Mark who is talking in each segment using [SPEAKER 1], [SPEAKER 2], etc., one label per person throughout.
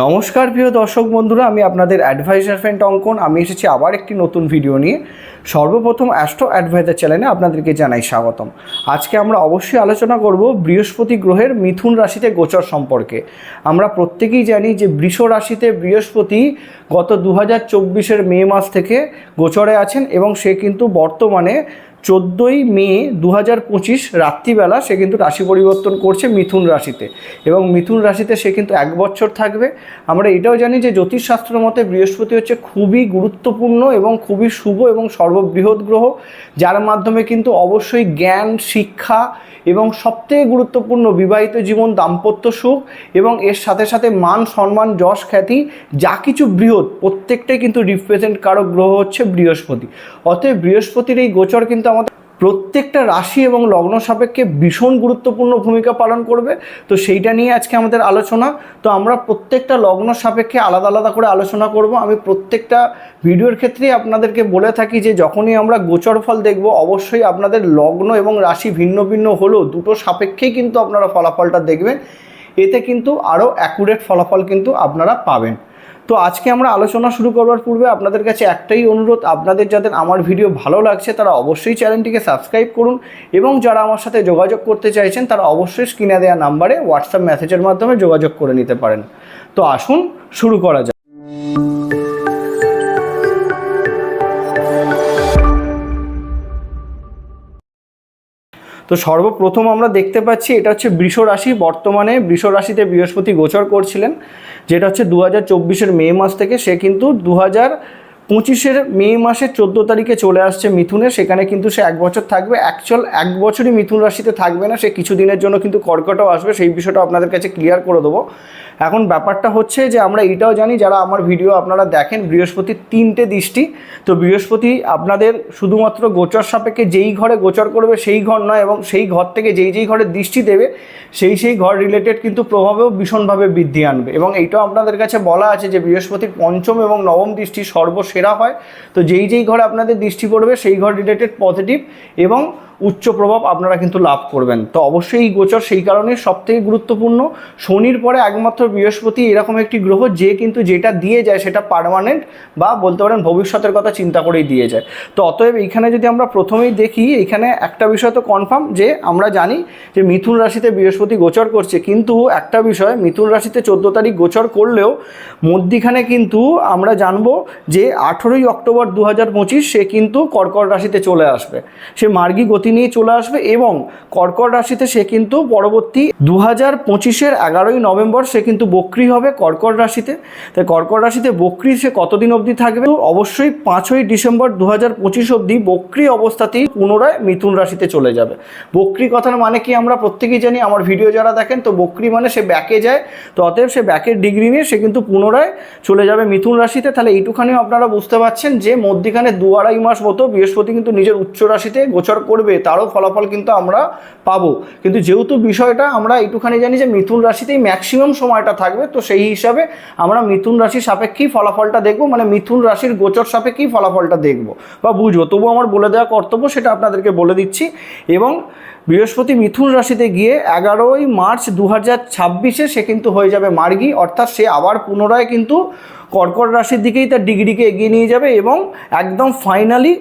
[SPEAKER 1] নমস্কার প্রিয় দর্শক বন্ধুরা, আমি আপনাদের অ্যাডভাইজার ফ্রেন্ড অঙ্কন। আমি এসেছি আবার একটি নতুন ভিডিও নিয়ে। সর্বপ্রথম অ্যাস্ট্রো অ্যাডভাইজার চ্যানেলে আপনাদেরকে জানাই স্বাগতম। আজকে আমরা অবশ্যই আলোচনা করব বৃহস্পতি গ্রহের মিথুন রাশিতে গোচর সম্পর্কে। আমরা প্রত্যেকেই জানি যে বৃষ রাশিতে বৃহস্পতি গত দু হাজার মে মাস থেকে গোচরে আছেন এবং সে কিন্তু বর্তমানে চোদ্দোই মে দু হাজার পঁচিশ রাত্রিবেলা সে কিন্তু রাশি পরিবর্তন করছে মিথুন রাশিতে এবং মিথুন রাশিতে সে কিন্তু এক বছর থাকবে। আমরা এটাও জানি যে জ্যোতিষশাস্ত্র মতে বৃহস্পতি হচ্ছে খুবই গুরুত্বপূর্ণ এবং খুবই শুভ এবং সর্ববৃহৎ গ্রহ, যার মাধ্যমে কিন্তু অবশ্যই জ্ঞান, শিক্ষা এবং সবথেকে গুরুত্বপূর্ণ বিবাহিত জীবন, দাম্পত্য সুখ এবং এর সাথে সাথে মান, সম্মান, যশ, খ্যাতি, যা কিছু বৃহৎ, প্রত্যেকটাই কিন্তু রিপ্রেজেন্ট কারক গ্রহ হচ্ছে বৃহস্পতি। অতএব বৃহস্পতির এই গোচর কিন্তু আমাদের প্রত্যেকটা রাশি এবং লগ্ন সাপেক্ষে ভীষণ গুরুত্বপূর্ণ ভূমিকা পালন করবে। তো সেইটা নিয়ে আজকে আমাদের আলোচনা। তো আমরা প্রত্যেকটা লগ্ন সাপেক্ষে আলাদা আলাদা করে আলোচনা করব। আমি প্রত্যেকটা ভিডিওর ক্ষেত্রেই আপনাদেরকে বলে থাকি যে যখনই আমরা গোচর ফল দেখব, অবশ্যই আপনাদের লগ্ন এবং রাশি ভিন্ন ভিন্ন হলেও দুটো সাপেক্ষেই কিন্তু আপনারা ফলাফলটা দেখবেন। এতে কিন্তু আরও অ্যাকুরেট ফলাফল কিন্তু আপনারা পাবেন। তো আজকে আমরা আলোচনা শুরু করবার পূর্বে আপনাদের কাছে একটাই অনুরোধ, আপনাদের যাদের আমার ভিডিও ভালো লাগছে তারা অবশ্যই চ্যানেলটিকে সাবস্ক্রাইব করুন এবং যারা আমার সাথে যোগাযোগ করতে চাইছেন তারা অবশ্যই স্ক্রিনে দেওয়া নাম্বারে হোয়াটসঅ্যাপ মেসেজের মাধ্যমে যোগাযোগ করে নিতে পারেন। তো আসুন শুরু করা যাক। তো সর্বপ্রথম আমরা দেখতে পাচ্ছি এটা হচ্ছে বৃষ রাশি। বর্তমানে বৃষ রাশিতে বৃহস্পতি গোচর করছিলেন, যেটা হচ্ছে দু হাজার মে মাস থেকে। সে কিন্তু দু হাজার পঁচিশের মে মাসের চোদ্দ তারিখে চলে আসছে মিথুনে সেখানে কিন্তু সে এক বছর থাকবে। অ্যাকচুয়াল এক বছরই মিথুন রাশিতে থাকবে না, সে কিছু দিনের জন্য কিন্তু কর্কটও আসবে, সেই বিষয়টা আপনাদের কাছে ক্লিয়ার করে দেবো। এখন ব্যাপারটা হচ্ছে যে, আমরা এইটাও জানি, যারা আমার ভিডিও আপনারা দেখেন, বৃহস্পতির তিনটে দৃষ্টি। তো বৃহস্পতি আপনাদের শুধুমাত্র গোচর সাপেক্ষে যেই ঘরে গোচর করবে, সেই ঘর নয়, এবং সেই ঘর থেকে যেই যেই ঘরে দৃষ্টি দেবে, সেই সেই ঘর রিলেটেড কিন্তু প্রভাবেও ভীষণভাবে বৃদ্ধি আনবে। এবং এইটাও আপনাদের কাছে বলা আছে যে, বৃহস্পতির পঞ্চম এবং নবম দৃষ্টি সর্বসেরা হয়। তো যেই যেই ঘরে আপনাদের দৃষ্টি পড়বে সেই ঘর রিলেটেড পজিটিভ এবং উচ্চ প্রভাব আপনারা কিন্তু লাভ করবেন। তো অবশ্যই এই গোচর সেই কারণে সবথেকে গুরুত্বপূর্ণ, শনির পরে একমাত্র বৃহস্পতি এরকম একটি গ্রহ যে কিন্তু যেটা দিয়ে যায় সেটা পার্মানেন্ট বা বলতে পারেন ভবিষ্যতের কথা চিন্তা করেই দিয়ে যায়। তো অতএব এইখানে যদি আমরা প্রথমেই দেখি এখানে একটা বিষয় তো কনফার্ম যে আমরা জানি যে মিথুন রাশিতে বৃহস্পতি গোচর করছে। কিন্তু একটা বিষয়, মিথুন রাশিতে চোদ্দ তারিখ গোচর করলেও মধ্যিখানে কিন্তু আমরা জানব যে আঠেরোই অক্টোবর দু হাজার পঁচিশ সে কিন্তু কর্কট রাশিতে চলে আসবে। সে মার্গী গতি নিয়ে চলে আসবে এবং কর্কট রাশিতে সে কিন্তু পরবর্তী দু হাজার পঁচিশের এগারোই নভেম্বর সে কিন্তু বক্রি হবে কর্কট রাশিতে। তাই কর্কট রাশিতে বক্রি সে কতদিন অবধি থাকবে? অবশ্যই পাঁচই ডিসেম্বর দু হাজার পঁচিশ অবধি বক্রি অবস্থাতেই পুনরায় মিথুন রাশিতে চলে যাবে। বক্রি কথার মানে কি আমরা প্রত্যেকেই জানি, আমার ভিডিও যারা দেখেন, তো বক্রি মানে সে ব্যাকে যায়, তো অতএব সে ব্যাকের ডিগ্রি নিয়ে সে কিন্তু পুনরায় চলে যাবে মিথুন রাশিতে। তাহলে এইটুখানিও আপনারা বুঝতে পারছেন যে মধ্যিখানে দু আড়াই মাস মতো বৃহস্পতি কিন্তু নিজের উচ্চ রাশিতে গোচর করবে। তারও ফলাফল কিন্তু আমরা পাবো। কিন্তু যেহেতু বিষয়টা আমরা এইটুখানি জানি যে মিথুন রাশিতেই ম্যাক্সিমাম সময়টা থাকবে, তো সেই হিসাবে আমরা মিথুন রাশির সাপেক্ষেই ফলাফলটা দেখব মানে মিথুন রাশির গোচর সাপেক্ষেই ফলাফলটা দেখব। বা বুঝব তবু আমার বলে দেওয়া কর্তব্য সেটা আপনাদেরকে বলে দিচ্ছি। এবং বৃহস্পতি মিথুন রাশিতে গিয়ে এগারোই মার্চ দু হাজার ছাব্বিশে সে কিন্তু হয়ে যাবে মার্গী, অর্থাৎ সে আবার পুনরায় কিন্তু কর্কট রাশির দিকেই তার ডিগ্রিকে এগিয়ে নিয়ে যাবে এবং একদম ফাইনালি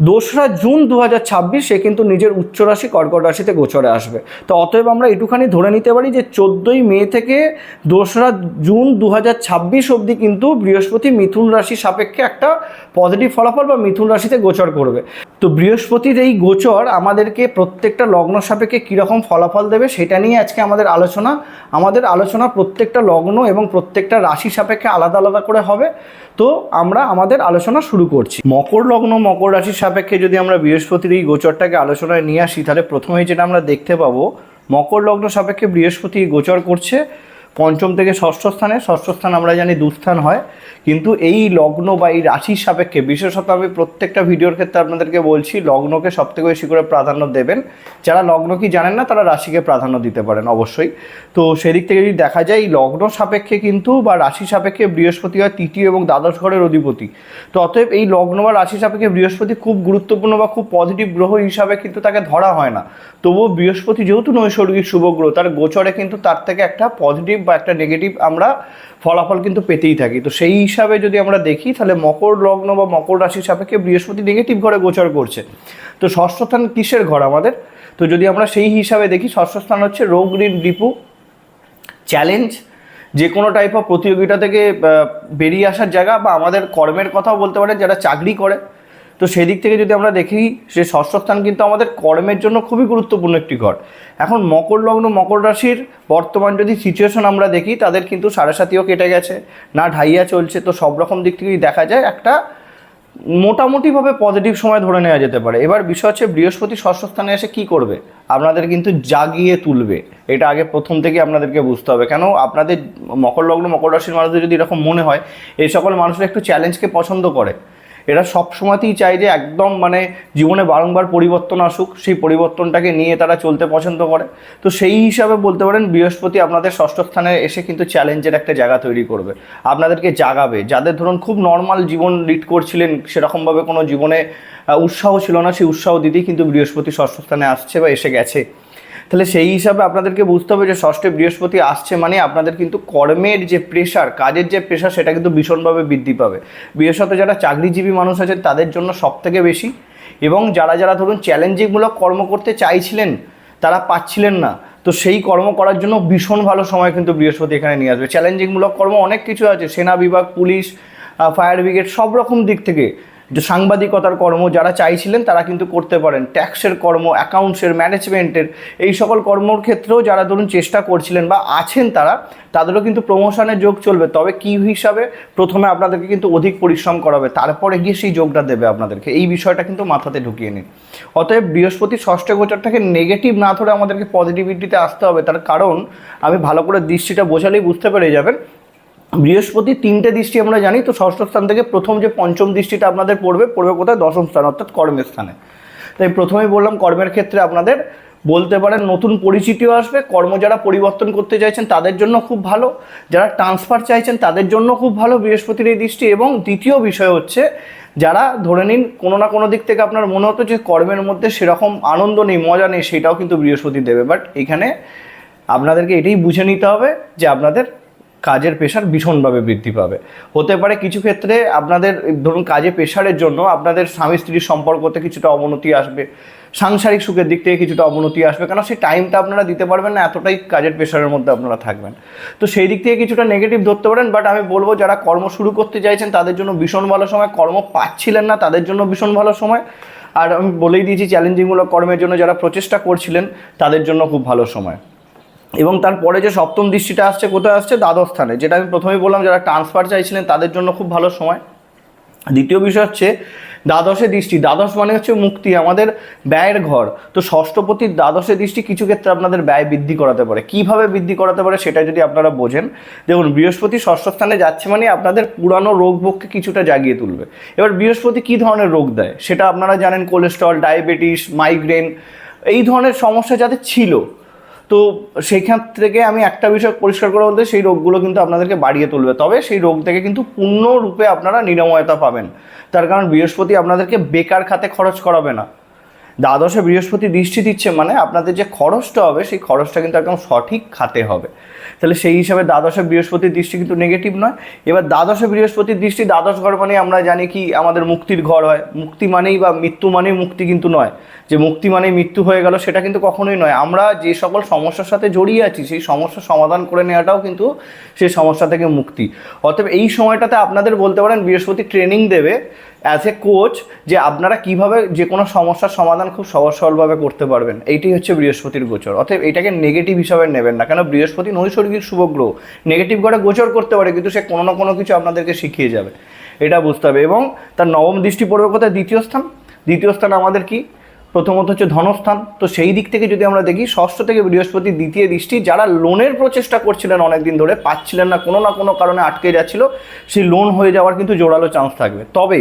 [SPEAKER 1] দোসরা জুন দু হাজার সে কিন্তু নিজের উচ্চ রাশি কর্কট রাশিতে গোচরে আসবে। তো অতএব আমরা এটুখানি ধরে নিতে পারি যে চোদ্দোই মে থেকে দোসরা জুন দু হাজার ছাব্বিশ অবধি কিন্তু বৃহস্পতি মিথুন রাশি সাপেক্ষে একটা পজিটিভ ফলাফল বা মিথুন রাশিতে গোচর করবে। তো বৃহস্পতির এই গোচর আমাদেরকে প্রত্যেকটা লগ্ন সাপেক্ষে কীরকম ফলাফল দেবে সেটা নিয়ে আজকে আমাদের আলোচনা। আমাদের আলোচনা প্রত্যেকটা লগ্ন এবং প্রত্যেকটা রাশি সাপেক্ষে আলাদা আলাদা করে হবে। তো আমরা আমাদের আলোচনা শুরু করছি। মকর লগ্ন মকর রাশির সাপেক্ষে যদি আমরা বৃহস্পতির এই গোচরটাকে আলোচনায় নিয়ে আসি, তাহলে প্রথমেই যেটা আমরা দেখতে পাবো, মকর লগ্ন সাপেক্ষে বৃহস্পতি গোচর করছে। পঞ্চম থেকে ষষ্ঠ স্থানে, ষষ্ঠ স্থান আমরা জানি দুস্থান হয়। কিন্তু এই লগ্ন বা এই রাশির সাপেক্ষে, বিশেষত আমি প্রত্যেকটা ভিডিওর ক্ষেত্রে আপনাদেরকে বলছি, লগ্নকে সবথেকে বেশি করে প্রাধান্য দেবেন। যারা লগ্ন কি জানেন না, তারা রাশিকে প্রাধান্য দিতে পারেন অবশ্যই। তো সেদিক থেকে যদি দেখা যায়, এই লগ্ন সাপেক্ষে কিন্তু বা রাশি সাপেক্ষে বৃহস্পতি হয় তৃতীয় এবং দ্বাদশ ঘরের অধিপতি। তো অতএব এই লগ্ন বা রাশি সাপেক্ষে বৃহস্পতি খুব গুরুত্বপূর্ণ বা খুব পজিটিভ গ্রহ হিসাবে কিন্তু তাকে ধরা হয় না। তবুও বৃহস্পতি যেহেতু নৈসর্গিক শুভ গ্রহ, তার গোচরে কিন্তু তার থেকে একটা পজিটিভ বা একটা নেগেটিভ আমরা ফলাফল কিন্তু পেতেই থাকি। তো সেই হিসাবে যদি আমরা দেখি, তাহলে মকর লগ্ন বা মকর রাশির সাপেক্ষে বৃহস্পতি নেগেটিভ ঘরে গোচর করছে। তো ষষ্ঠ স্থান কিসের ঘর আমাদের? তো যদি আমরা সেই হিসাবে দেখি, ষষ্ঠ স্থান হচ্ছে রোগ ঋণ, রিপু। চ্যালেঞ্জ যে কোনো টাইপ অফ প্রতিযোগিতা থেকে বেরিয়ে আসার জায়গা বা আমাদের কর্মের কথাও বলতে পারেন, যারা চাকরি করে। তো সেদিক থেকে যদি আমরা দেখি, সে ষষ্ঠ স্থান কিন্তু আমাদের কর্মের জন্য খুবই গুরুত্বপূর্ণ একটি ঘর। এখন মকর লগ্ন, মকর রাশির বর্তমান যদি সিচুয়েশন আমরা দেখি, তাদের কিন্তু সাড়ে সাতিও কেটে গেছে, না ঢাইয়া চলছে, তো সব রকম দিক থেকেই দেখা যায় একটা মোটামুটিভাবে পজিটিভ সময় ধরে নেওয়া যেতে পারে। এবার বিষয় হচ্ছে, বৃহস্পতি ষষ্ঠ স্থানে এসে কি করবে? আপনাদের কিন্তু জাগিয়ে তুলবে। এটা আগে প্রথম থেকে আপনাদেরকে বুঝতে হবে। কেন? আপনাদের মকর লগ্ন, মকর রাশির মানুষদের যদি এরকম মনে হয়, এই সকল মানুষরা একটু চ্যালেঞ্জকে পছন্দ করে। এরা সব সময়তেই চায় যে একদম মানে জীবনে বারংবার পরিবর্তন আসুক, সেই পরিবর্তনটাকে নিয়ে তারা চলতে পছন্দ করে। তো সেই হিসাবে বলতে পারেন বৃহস্পতি আপনাদের ষষ্ঠ স্থানে এসে কিন্তু চ্যালেঞ্জের একটা জায়গা তৈরি করবে। আপনাদেরকে জাগাবে। যাদের ধরুন খুব নর্মাল জীবন লিড করছিলেন, সেরকমভাবে কোনো জীবনে উৎসাহ ছিল না, সেই উৎসাহ দিতেই কিন্তু বৃহস্পতি ষষ্ঠ স্থানে আসছে বা এসে গেছে। তাহলে সেই হিসাবে আপনাদেরকে বুঝতে হবে যে ষষ্ঠে বৃহস্পতি আসছে মানে আপনাদের কিন্তু কর্মের যে প্রেশার কাজের যে প্রেশার সেটা কিন্তু ভীষণভাবে বৃদ্ধি পাবে। বিশেষত যারা চাকরিজীবী মানুষ আছেন তাদের জন্য সব থেকে বেশি। এবং যারা যারা ধরুন চ্যালেঞ্জিংমূলক কর্ম করতে চাইছিলেন, তারা পাচ্ছিলেন না। তো সেই কর্ম করার জন্য ভীষণ ভালো সময় কিন্তু বৃহস্পতি এখানে নিয়ে আসবে। চ্যালেঞ্জিংমূলক কর্ম অনেক কিছু আছে। সেনা বিভাগ, পুলিশ ফায়ার ব্রিগেড সব রকম দিক থেকে যে সাংবাদিকতার কর্ম যারা চাইছিলেন তারা কিন্তু করতে পারেন। ট্যাক্সের কর্ম, অ্যাকাউন্টসের, ম্যানেজমেন্টের, এই সকল কর্মর ক্ষেত্রেও যারা ধরুন চেষ্টা করছিলেন বা আছেন তারা, তাদেরও কিন্তু প্রমোশনের যোগ চলবে। তবে কি হিসাবে? প্রথমে আপনাদেরকে কিন্তু অধিক পরিশ্রম করাবে, তারপরে গিয়ে সেই যোগটা দেবে আপনাদেরকে। এই বিষয়টা কিন্তু মাথাতে ঢুকিয়ে নিন। অতএব বৃহস্পতি ষষ্ঠ গোচরটাকে নেগেটিভ না ধরে আমাদেরকে পজিটিভিটিতে আসতে হবে। তার কারণ, আমি ভালো করে দৃষ্টিটা বোঝালেই বুঝতে পেরে যাবেন। বৃহস্পতি তিনটে দৃষ্টি আমরা জানি, তো ষষ্ঠ স্থান থেকে প্রথম যে পঞ্চম দৃষ্টিটা আপনাদের পড়বে পড়বে কোথায়? দশম স্থান, অর্থাৎ কর্মের স্থানে। তাই প্রথমেই বললাম, কর্মের ক্ষেত্রে আপনাদের বলতে পারেন নতুন পরিচিতিও আসবে, কর্ম যারা পরিবর্তন করতে চাইছেন তাদের জন্য খুব ভালো, যারা ট্রান্সফার চাইছেন তাদের জন্য খুব ভালো বৃহস্পতির এই দৃষ্টি। এবং দ্বিতীয় বিষয় হচ্ছে, যারা ধরে নিন কোনো না কোনো দিক থেকে আপনার মনে হতো যে কর্মের মধ্যে সেরকম আনন্দ নেই, মজা নেই, সেটাও কিন্তু বৃহস্পতি দেবে। বাট এখানে আপনাদেরকে এটাই বুঝে নিতে হবে যে আপনাদের কাজের প্রেশার ভীষণভাবে বৃদ্ধি পাবে। হতে পারে কিছু ক্ষেত্রে আপনাদের, ধরুন কাজে প্রেশারের জন্য আপনাদের স্বামী স্ত্রীর সম্পর্কতে কিছুটা অবনতি আসবে, সাংসারিক সুখের দিক থেকে কিছুটা অবনতি আসবে কারণ সেই টাইমটা আপনারা দিতে পারবেন না, এতটাই কাজের প্রেশারের মধ্যে আপনারা থাকবেন। তো সেই দিক থেকে কিছুটা নেগেটিভ ধরতে পারেন বাট আমি বলব যারা কর্ম শুরু করতে চাইছেন, তাদের জন্য ভীষণ ভালো সময়। কর্ম পাচ্ছিলেন না, তাদের জন্য ভীষণ ভালো সময়। আর আমি বলেই দিয়েছি চ্যালেঞ্জিংমূলক কর্মের জন্য যারা প্রচেষ্টা করছিলেন, তাদের জন্য খুব ভালো সময়। এবং তারপরে যে সপ্তম দৃষ্টিটা আসছে, কোথায় আসছে? দ্বাদশ স্থানে। যেটা আমি প্রথমেই বললাম, যারা ট্রান্সফার চাইছিলেন, তাদের জন্য খুব ভালো সময়। দ্বিতীয় বিষয় হচ্ছে দ্বাদশে দৃষ্টি। দ্বাদশ মানে হচ্ছে মুক্তি, আমাদের ব্যয়ের ঘর। তো ষষ্ঠপতির দ্বাদশে দৃষ্টি কিছু ক্ষেত্রে আপনাদের ব্যয় বৃদ্ধি করাতে পারে। কীভাবে বৃদ্ধি করাতে পারে, সেটা যদি আপনারা বোঝেন। দেখুন, বৃহস্পতি ষষ্ঠ স্থানে যাচ্ছে মানে আপনাদের পুরানো রোগ ভোগকে কিছুটা জাগিয়ে তুলবে। এবার বৃহস্পতি কী ধরনের রোগ দেয়, সেটা আপনারা জানেন কোলেস্ট্রল ডায়াবেটিস মাইগ্রেন এই ধরনের সমস্যা যাদের ছিল তো সেইখান থেকে আমি একটা বিষয় পরিষ্কার করে বলতে, সেই রোগগুলো কিন্তু আপনাদেরকে বাড়িয়ে তুলবে। তবে সেই রোগ থেকে কিন্তু পূর্ণরূপে আপনারা নিরাময়তা পাবেন। তার কারণ বৃহস্পতি আপনাদেরকে বেকার খাতে খরচ করাবে না। দ্বাদশে বৃহস্পতি দৃষ্টি দিচ্ছে মানে আপনাদের যে খরচটা হবে, সেই খরচটা কিন্তু একদম সঠিক খাতে হবে। তাহলে সেই হিসাবে দ্বাদশে বৃহস্পতির দৃষ্টি কিন্তু নেগেটিভ নয়। এবার দ্বাদশে বৃহস্পতির দৃষ্টি, দ্বাদশ ঘর মানে আমরা জানি কি, আমাদের মুক্তির ঘর হয়। মুক্তি মানেই বা মৃত্যু মানেই মুক্তি কিন্তু নয়। যে মুক্তি মানেই মৃত্যু হয়ে গেল, সেটা কিন্তু কখনোই নয়। আমরা যে সকল সমস্যার সাথে জড়িয়ে আছি, সেই সমস্যার সমাধান করে নেওয়াটাও কিন্তু সেই সমস্যা থেকে মুক্তি। অতএব এই সময়টাতে আপনাদের বলতে পারেন, বৃহস্পতি ট্রেনিং দেবে। অ্যাজ এ কোচ যে আপনারা কীভাবে যে কোনো সমস্যার সমাধান খুব সহজ সরলভাবে করতে পারবেন। এইটাই হচ্ছে বৃহস্পতির গোচর। অতএব এটাকে নেগেটিভ হিসাবে নেবেন না। কেন? বৃহস্পতি নৈসর্গিক শুভগ্রহ। নেগেটিভ করে গোচর করতে পারে, কিন্তু সে কোনো না কোনো কিছু আপনাদেরকে শিখিয়ে যাবে। এটা বুঝতে হবে। এবং তার নবম দৃষ্টি পড়বে কোথায়? দ্বিতীয় স্থান। দ্বিতীয় স্থান আমাদের কি? প্রথমত হচ্ছে ধনস্থান। তো সেই দিক থেকে যদি আমরা দেখি, ষষ্ঠ থেকে বৃহস্পতি দ্বিতীয় দৃষ্টি যারা লোনের প্রচেষ্টা করছিলেন অনেক দিন ধরে, পাচ্ছিলেন না, কোনো না কোনো কারণে আটকে যাচ্ছিল, সেই লোন হয়ে যাওয়ার কিন্তু জোরালো চান্স থাকবে। তবে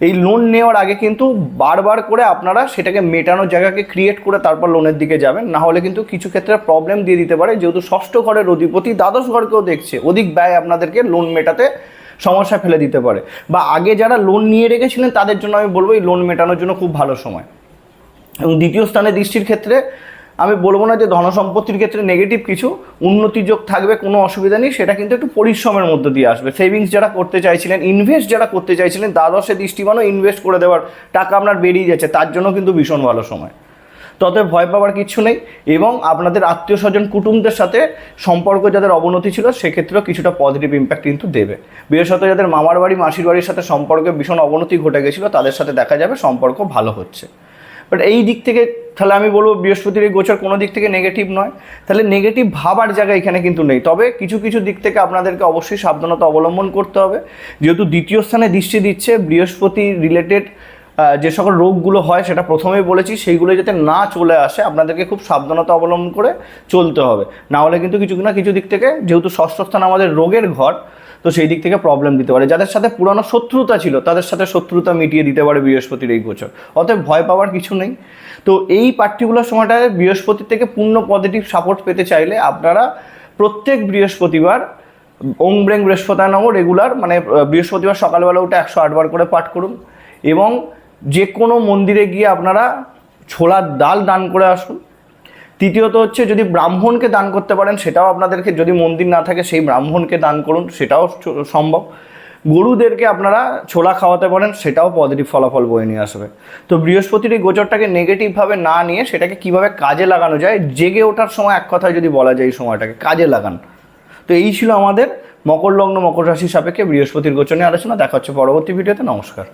[SPEAKER 1] এই লোন নেওয়ার আগে কিন্তু বারবার করে আপনারা সেটাকে মেটানোর জায়গাকে ক্রিয়েট করে তারপর লোনের দিকে যাবেন। না হলে কিন্তু কিছু ক্ষেত্রে প্রবলেম দিয়ে দিতে পারে। যেহেতু ষষ্ঠ ঘরের অধিপতি, দ্বাদশ ঘরকেও দেখছে। অধিক ব্যয় আপনাদেরকে লোন মেটাতে সমস্যা ফেলে দিতে পারে। বা আগে যারা লোন নিয়ে রেখেছিলেন, তাদের জন্য আমি বলব এই লোন মেটানোর জন্য খুব ভালো সময়। এবং দ্বিতীয় স্থানে দৃষ্টির ক্ষেত্রে আমি বলব না যে ধনসম্পত্তির ক্ষেত্রে নেগেটিভ কিছু উন্নতি যোগ থাকবে, কোনো অসুবিধা নেই, সেটা কিন্তু একটু পরিশ্রমের মধ্যে দিয়ে আসবে। সেভিংস যারা করতে চাইছিলেন ইনভেস্ট যারা করতে চাইছিলেন, দ্বাদশে দৃষ্টিমানও ইনভেস্ট করে দেওয়ার টাকা আপনার বেরিয়ে যাচ্ছে, তার জন্য কিন্তু ভীষণ ভালো সময়। ততে ভয় পাওয়ার কিছু নেই এবং আপনাদের আত্মীয় স্বজন কুটুমদের সাথে সম্পর্ক যাদের অবনতি ছিল, সেক্ষেত্রেও কিছুটা পজিটিভ ইম্প্যাক্ট কিন্তু দেবে। বিশেষত যাদের মামার বাড়ি, মাসির বাড়ির সাথে সম্পর্কে ভীষণ অবনতি ঘটে গেছিল, তাদের সাথে দেখা যাবে, সম্পর্ক ভালো হচ্ছে। বাট এই দিক থেকে তাহলে আমি বলব বৃহস্পতির এই গোচর কোনো দিক থেকে নেগেটিভ নয়। তাহলে নেগেটিভ ভাবার জায়গা এখানে কিন্তু নেই। তবে কিছু কিছু দিক থেকে আপনাদেরকে অবশ্যই সাবধানতা অবলম্বন করতে হবে। যেহেতু দ্বিতীয় স্থানে দৃষ্টি দিচ্ছে বৃহস্পতি রিলেটেড যে সকল রোগগুলো হয়, সেটা প্রথমেই বলেছি, সেইগুলো যাতে না চলে আসে, আপনাদেরকে খুব সাবধানতা অবলম্বন করে চলতে হবে। না হলে কিন্তু কিছু না কিছু দিক থেকে, যেহেতু ষষ্ঠ স্থান আমাদের রোগের ঘর তো সেই দিক থেকে প্রবলেম দিতে পারে। যাদের সাথে পুরানো শত্রুতা ছিল, তাদের সাথে শত্রুতা মিটিয়ে দিতে পারে বৃহস্পতির এই গোচর। অতএব ভয় পাওয়ার কিছু নেই। তো এই পার্টিকুলার সময়টায় বৃহস্পতির থেকে পূর্ণ পজিটিভ সাপোর্ট পেতে চাইলে আপনারা প্রত্যেক বৃহস্পতিবার ওং ব্রেং বৃহস্পতায় নম রেগুলার মানে বৃহস্পতিবার সকালবেলা উঠে একশো আটবার করে পাঠ করুন এবং যে কোনো মন্দিরে গিয়ে আপনারা ছোলার ডাল দান করে আসুন। তৃতীয়ত হচ্ছে যদি ব্রাহ্মণকে দান করতে পারেন, সেটাও আপনাদেরকে যদি মন্দির না থাকে, সেই ব্রাহ্মণকে দান করুন, সেটাও সম্ভব। গরুদেরকে আপনারা ছোলা খাওয়াতে পারেন, সেটাও পজিটিভ ফলাফল বয়ে নিয়ে আসবে। তো বৃহস্পতির এই গোচরটাকে নেগেটিভভাবে না নিয়ে সেটাকে কীভাবে কাজে লাগানো যায়, জেগে ওঠার সময় এক কথায় যদি বলা যায় এই সময়টাকে, কাজে লাগান। তো এই ছিল আমাদের মকর লগ্ন, মকর রাশির সাপেক্ষে বৃহস্পতির গোচর নিয়ে আলোচনা। দেখা হচ্ছে পরবর্তী ভিডিওতে। নমস্কার।